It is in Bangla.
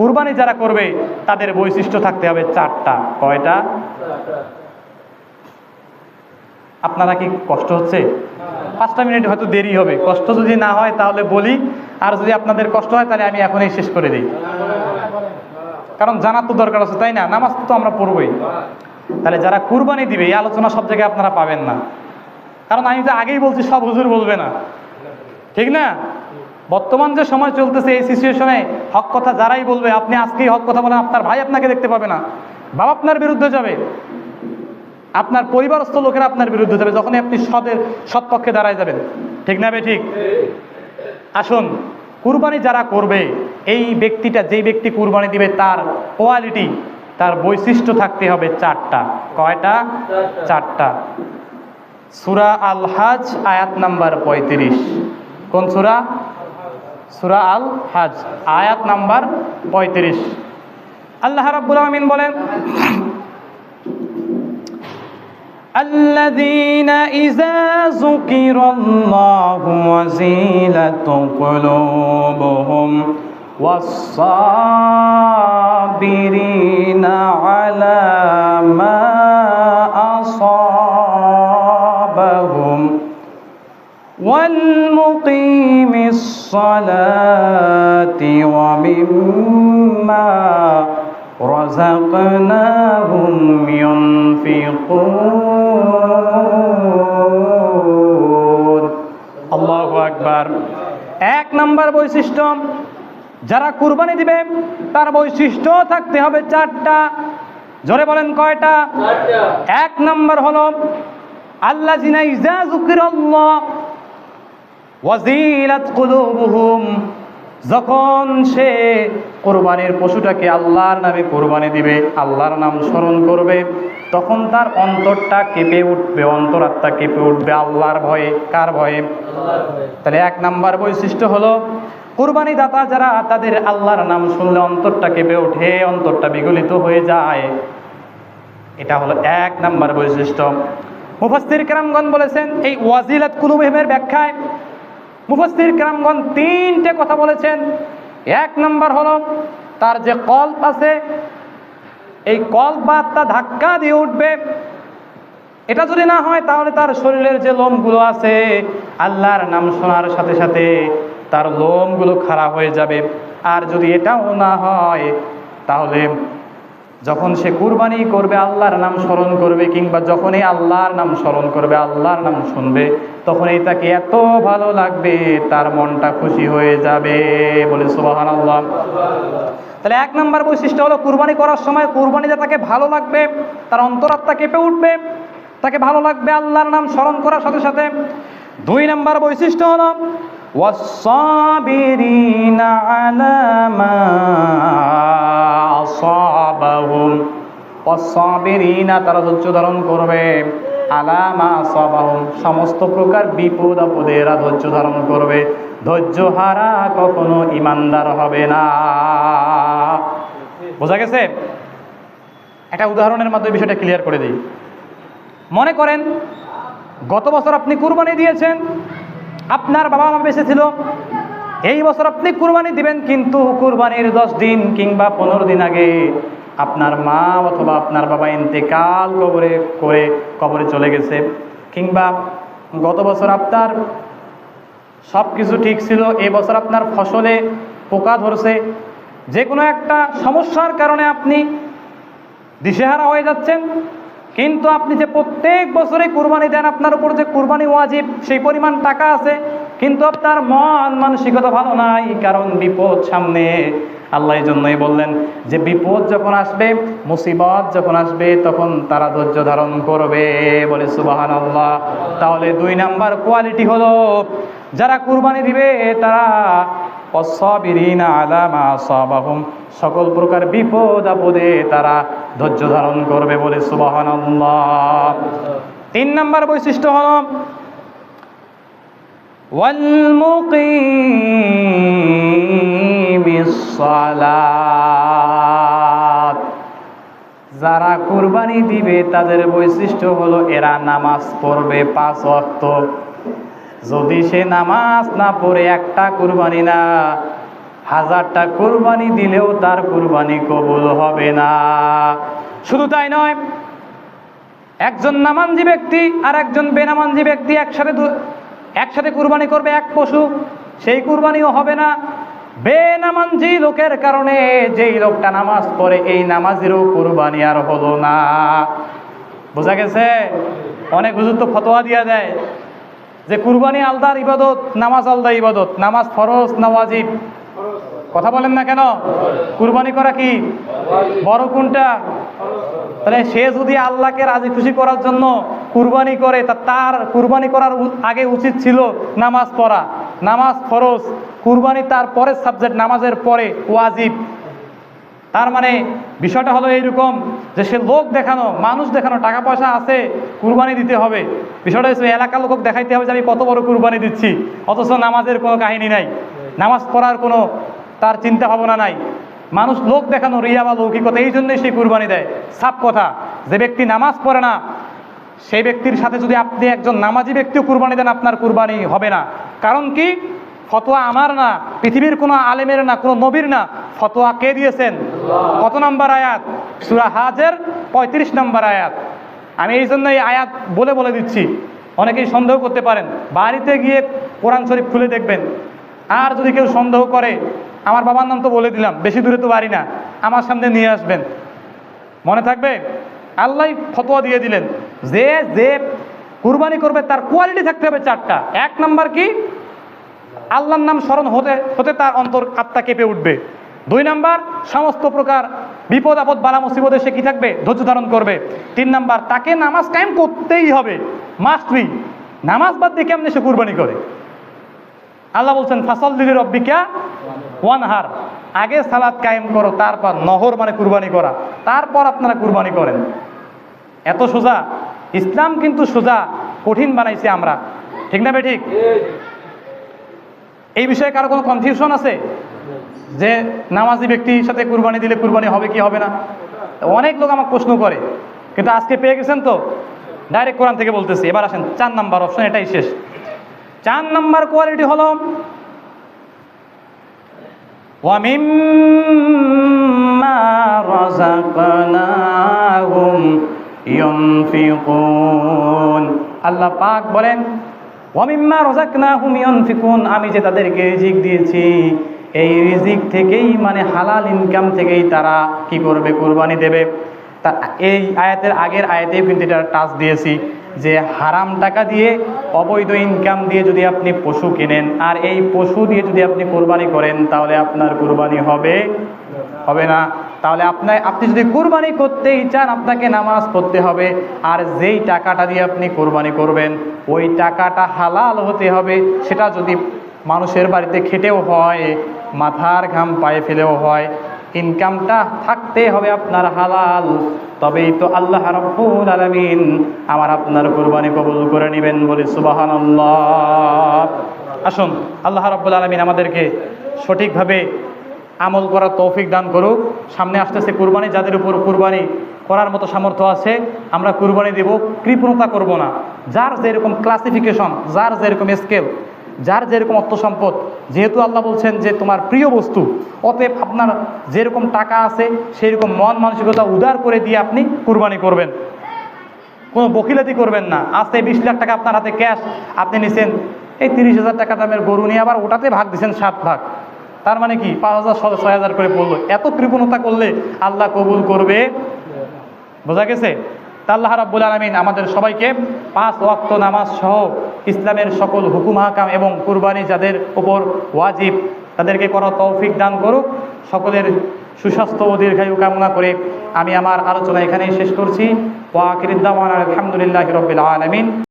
কুরবানি যারা করবে, তাদের বৈশিষ্ট্য থাকতে হবে চারটা। কয়টা? আপনারা কি কষ্ট হচ্ছে? পাঁচটা মিনিট হয়তো দেরি হবে। কষ্ট যদি না হয়, তাহলে বলি। আর যদি আপনাদের কষ্ট হয়, তাহলে আমি এখনই শেষ করে দিই। কারণ জানার তো দরকার আছে, তাই না? নামাজ তো আমরা পড়বই। তাহলে যারা কুরবানি দিবে, এই আলোচনা সব জায়গায় আপনারা পাবেন না। কারণ আমি তো আগেই বলছি, সব হুজুর বলবে না। ঠিক না? বর্তমান যে সময় চলতেছে, এই সিচুয়েশনে হক কথা যারাই বলবে, আপনি আজকেই হক কথা বলেন, আপনার ভাই আপনাকে দেখতে পাবে না। বাবা আপনার বিরুদ্ধে যাবে। আপনার পরিবারস্থ লোকেরা আপনার বিরুদ্ধে যাবে, যখনই আপনি সদের সৎ পক্ষে দাঁড়ায় যাবেন। ঠিক না ঠিক? আসুন, কুরবানি যারা করবে, এই ব্যক্তিটা, যেই ব্যক্তি কুরবানি দিবে, তার কোয়ালিটি, তার বৈশিষ্ট্য থাকতে হবে চারটা। কয়টা? চারটা। সুরা আল হাজ আয়াত নাম্বার পঁয়ত্রিশ। কোন সুরা? সুরা আল হাজ আয়াত নাম্বার পঁয়ত্রিশ আল্লাহ রাব্বুল আলামিন বলেন الذين إذا ذكر الله وزيلت قلوبهم والصابرين على ما أصابهم والمقيم الصلاة ومما رزقناهم ينفقون الله أكبر এক নাম্বার বৈশিষ্ট্য যারা কুরবানি দিবে তার বৈশিষ্ট্য থাকতে হবে চারটা জোরে বলেন কয়টা এক নাম্বার হলো আল্লাহ জিনা ইজা যুকিরাল্লাহ ওয়াজিলাত যখন সে কোরবানির পশুটাকে আল্লাহর নামে কোরবানি দিবে, আল্লাহর নাম স্মরণ করবে, তখন তার অন্তরটা কেঁপে উঠবে, অন্তরাত্মা কেঁপে উঠবে আল্লাহর ভয়ে। কার ভয়ে? তাহলে এক নাম্বার বৈশিষ্ট্য হলো কোরবানি দাতা যারা তাদের আল্লাহর নাম শুনলে অন্তরটা কেঁপে ওঠে, অন্তরটা বিগলিত হয়ে যায়। এটা হলো এক নাম্বার বৈশিষ্ট্য। মুফাস্তির কেরামগণ বলেছেন, এই ওয়াজিলাত কুলুবহিমের ব্যাখ্যায় মুফাস্তির কেরামগণ তিনটে কথা বলেছেন। এক নম্বর হলো, তার যে কল্প আছে, এই কল্প বা তা ধাক্কা দিয়ে উঠবে। এটা যদি না হয়, তাহলে তার শরীরের যে লোমগুলো আছে, আল্লাহর নাম শোনার সাথে সাথে তার লোমগুলো খারাপ হয়ে যাবে। আর যদি এটাও না হয়, তাহলে যখন সে কুরবানি করবে, আল্লাহর নাম স্মরণ করবে, কিংবা যখনই আল্লাহর নাম স্মরণ করবে, আল্লাহর নাম শুনবে, তখনই তাকে এত ভালো লাগবে, তার মনটা খুশি হয়ে যাবে। বলে সুবাহান আল্লাহ তাহলে এক নম্বর বৈশিষ্ট্য হলো, কুরবানি করার সময় কুরবানিতে তাকে ভালো লাগবে, তার অন্তরাত্মা কেঁপে উঠবে, তাকে ভালো লাগবে আল্লাহর নাম স্মরণ করার সাথে সাথে। দুই নম্বর বৈশিষ্ট্য হলো ওয়াসাবিরিনা আলামা অসবেরিনা তারা ধৈর্য ধারণ করবে। আলামা সবাহম সমস্ত প্রকার বিপদ আপদে এরা ধৈর্য ধারণ করবে। ধৈর্য হারা কখনো ইমানদার হবে না। বোঝা গেছে? একটা উদাহরণের মাধ্যমে বিষয়টা ক্লিয়ার করে দিই। মনে করেন, গত বছর আপনি কুরবানি দিয়েছেন, আপনার বাবা মা বেঁচে ছিল এই বছর আপনি কুরবানি দিবেন, কিন্তু কুরবানির দশ দিন কিংবা পনেরো দিন আগে আপনার মা অথবা আপনার বাবা ইন্তেকাল কবরে করে কবরে চলে গেছে। কিংবা গত বছর আপনার সব কিছু ঠিক ছিল এই বছর আপনার ফসলে পোকা ধরছে। যে কোনো একটা সমস্যার কারণে আপনি দিশেহারা হয়ে যাচ্ছেন। কিন্তু আপনি যে প্রত্যেক বছরে কুরবানি দেন, আপনার উপর যে কুরবানি ওয়াজিব, সেই পরিমাণ টাকা আছে। কিন্তু আপনার মন মানসিকতা ভালো নাই, কারণ বিপদ সামনে। আল্লাহ এই জন্যই বললেন যে বিপদ যখন আসবে মুসিবত যখন আসবে তখন তারা ধৈর্য ধারণ করবে বলে সুবাহান আল্লাহ তাহলে দুই নাম্বার কোয়ালিটি হলো যারা কুরবানি দিবে তারা অসবিরিনা আলামা সবাহুম সকল প্রকার বিপদ আপদে তারা ধৈর্য ধারণ করবে বলে সুবাহান তিন নম্বর বৈশিষ্ট্য হল والمقيم সালাত যারা কুরবানি দিবে, তাদের বৈশিষ্ট্য হলো এরা নামাজ পড়বে পাঁচ অক্ত যদি সে নামাজ না পড়ে একটা কুরবানি না, হাজারটা কুরবানি দিলেও তার কুরবানি কবুল হবে না। শুধু তাই নয়, একজন নামানজি ব্যক্তি আর একজন বেনামানজি ব্যক্তি একসাথে একসাথে কুরবানি করবে এক পশু, সেই কুরবানিও হবে না। বেনামাঞ্জি লোকের কারণে যেই লোকটা নামাজ পড়ে, এই নামাজেরও কুরবানি আর হলো না। বোঝা গেছে? অনেক হুজুর তো ফতোয়া দিয়া দেয় যে কুরবানি আলদার ইবাদত, নামাজ আলদা ইবাদত, নামাজ ফরজ না কথা বলেন না কেন? কুরবানি করা কি? বড় কোনটা? তাহলে সে যদি আল্লাহকে রাজি খুশি করার জন্য কুরবানি করে তার কুরবানি করার আগে উচিত ছিল নামাজ পড়া, নামাজ ফরজ। কুরবানি তার পরের সাবজেক্ট নামাজের পরে ওয়াজিব। তার মানে বিষয়টা হলো এইরকম যে সে লোক দেখানো, মানুষ দেখানো, টাকা পয়সা আছে, কুরবানি দিতে হবে। বিষয়টা হচ্ছে এলাকার লোক দেখাইতে হবে যে আমি কত বড় কুরবানি দিচ্ছি, অথচ নামাজের কোনো কাহিনী নাই। নামাজ পড়ার কোনো তার চিন্তা ভাবনা নাই। মানুষ লোক দেখানো, রিয়া বা লৌকিকতা, এই জন্যই সে কুরবানি দেয়। সাপ কথা, যে ব্যক্তি নামাজ পড়ে না, সেই ব্যক্তির সাথে যদি আপনি একজন নামাজি ব্যক্তিও কুরবানি দেন, আপনার কুরবানি হবে না। কারণ কি? ফতোয়া আমার না, পৃথিবীর কোনো আলেমের না, কোনো নবীর না। ফতোয়া কে দিয়েছেন? কত নম্বর আয়াত? সুরা হাজের পঁয়ত্রিশ নম্বর আয়াত। আমি এই জন্য এই আয়াত বলে বলে দিচ্ছি। অনেকেই সন্দেহ করতে পারেন। বাড়িতে গিয়ে কোরআন শরীফ খুলে দেখবেন। আর যদি কেউ সন্দেহ করে, আমার বাবার নাম তো বলে দিলাম, বেশি দূরে তো বাড়ি না, আমার সামনে নিয়ে আসবেন। মনে থাকবে? আল্লাহ ফতোয়া দিয়ে দিলেন। যে যে কুরবানি করবে, তার কোয়ালিটি থাকতে হবে চারটা। এক নাম্বার কি? আল্লাহর নাম স্মরণ হতে হতে তার অন্তর আত্মা কেঁপে উঠবে। দুই নাম্বার, সমস্ত প্রকার বিপদ, আপদ, বালা, মুসিবতে সে কি থাকবে? ধৈর্য ধারণ করবে। তিন নাম্বার, তাকে নামাজ কায়েম করতেই হবে। মাস্ট বি নামাজ বাদ দিয়ে কেমনে সে কুরবানি করে? আল্লাহ বলছেন ফাসল দিলি রব্বিকা ওয়ান হার আগে সালাদ কায়েম করো, তারপর নহর মানে কুরবানি করা। তারপর আপনারা কুরবানি করেন। এত সোজা। ইসলাম কিন্তু সোজা, কঠিন বানাইছে আমরা। ঠিক না বে ঠিক। এই বিষয়ে কারও কোনো কনফিউশন আছে? যে নামাজি ব্যক্তির সাথে কুরবানি দিলে কুরবানি হবে কি হবে না? অনেক লোক আমাকে প্রশ্ন করে, কিন্তু আজকে পেয়ে গেছেন তো? ডাইরেক্ট কোরআন থেকে বলতেছি। এবার আসেন, চার নাম্বার অপশন এটাই শেষ। চার নাম্বার কোয়ালিটি হল আল্লাহ পাক বলেন ওয়ামিম্মা রাযাকনাহুম ইউনফিকুন আমি যে তাদেরকে রিজিক দিয়েছি, এই রিজিক থেকেই মানে হালাল ইনকাম থেকেই তারা কি করবে, কুরবানি দেবে। তা এই আয়াতের আগের আয়াতেও কিন্তু এটা টাচ দিয়েছি যে হারাম টাকা দিয়ে অবৈধ ইনকাম দিয়ে যদি আপনি পশু কেনেন, আর এই পশু দিয়ে যদি আপনি কোরবানি করেন, তাহলে আপনার কোরবানি হবে হবে না। তাহলে আপনার, আপনি যদি কোরবানি করতেই চান, আপনাকে নামাজ পড়তে হবে। আর যেই টাকাটা দিয়ে আপনি কোরবানি করবেন, ওই টাকাটা হালাল হতে হবে। সেটা যদি মানুষের বাড়িতে খেটেও হয়, মাথার ঘাম পায়ে ফেলেও হয় ইনকামটা থাকতে হবে আপনার হালাল। তবেই তো আল্লাহ রব্বুল আলামিন আমার আপনার কোরবানি কবুল করে নেবেন বলে সুবহানাল্লাহ। আসুন, আল্লাহ রব্বুল আলামিন আমাদেরকে সঠিকভাবে আমল করার তৌফিক দান করুক। সামনে আসতেছে কুরবানি, যাদের উপর কুরবানি করার মতো সামর্থ্য আছে, আমরা কুরবানি দেব। কৃপণতা করব না। যার যেরকম ক্লাসিফিকেশন যার যেরকম স্কেল যার যেরকম অর্থ সম্পদ, যেহেতু আল্লাহ বলছেন যে তোমার প্রিয় বস্তু, অতএব আপনার যেরকম টাকা আছে সেই রকম মন মানসিকতা উদার করে দিয়ে আপনি কুরবানি করবেন। কোনো বকিলাতি করবেন না। আজকে বিশ লাখ টাকা আপনার হাতে ক্যাশ আপনি নিছেন, এই তিরিশ হাজার টাকা দামের গরু নিয়ে আবার ওটাতে ভাগ দিচ্ছেন সাত ভাগ। তার মানে কি? পাঁচ হাজার, ছয় হাজার করে পড়ল এত কৃপণতা করলে আল্লাহ কবুল করবে। বোঝা গেছে? আল্লাহ রাব্বুল আলমিন আমাদের সবাইকে পাঁচ ওয়াক্ত নামাজ সহ ইসলামের সকল হুকুম, হাকাম এবং কুরবানি যাদের ওপর ওয়াজিব, তাদেরকে করা তৌফিক দান করুক। সকলের সুস্বাস্থ্য ও দীর্ঘায়ু কামনা করে আমি আমার আলোচনা এখানেই শেষ করছি। ওয়াকিরুদ্দামান আলহামদুলিল্লাহ রবিল আলমিন।